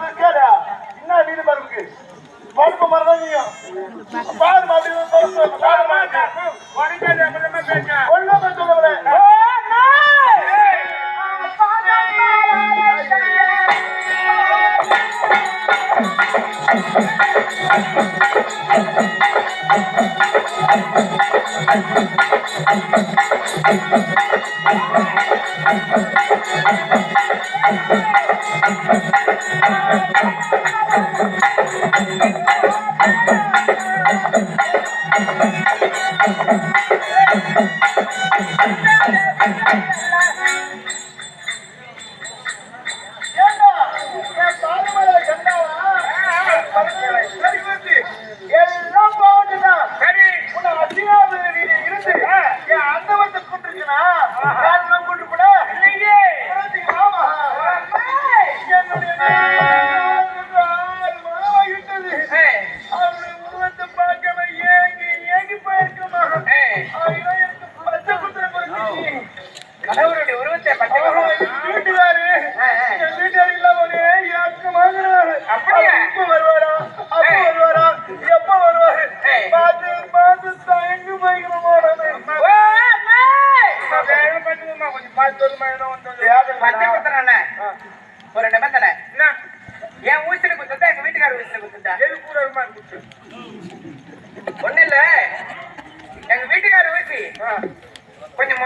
மூணு பாம்பளை பார்த்து போய் கேளு. என்ன வீடு பாருங்க பருப்பு மரம் தான் நீயும் பாரு மாதிரி பருப்பு. பாரு மாதிரி ஒரு நிபந்தனை. என் ஊசில குத்துட்டா எங்க வீட்டுக்கார ஊசில குத்துட்டா? ஒண்ணு இல்ல. எங்க வீட்டுக்கார ஊசி. கொஞ்சம்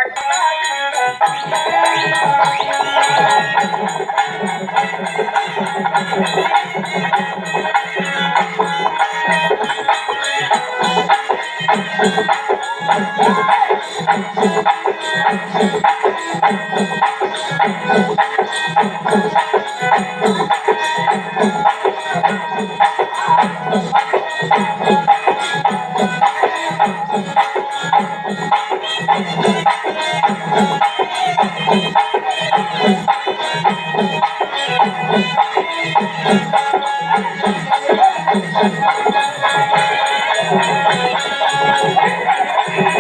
மொட்டை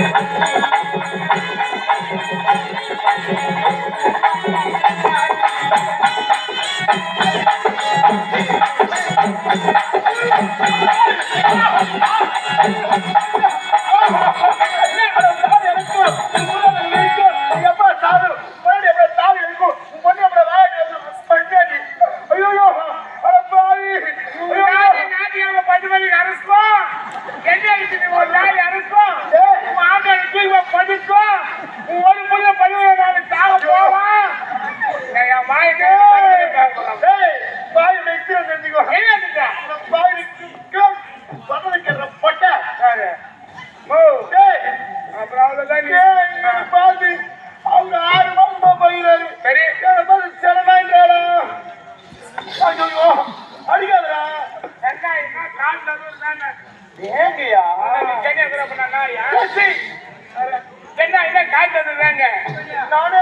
எப்ப பொட்டை ஏய் ஏய் அவங்க ஆறு மாசமா போகிறாரு சரி. ஏழு மாசம் சிறனாயிட்டாரா ஐயோ அடிக்காதடா ஏங்கய்யா என்ன என்ன காய்ச்சது தாங்க நானே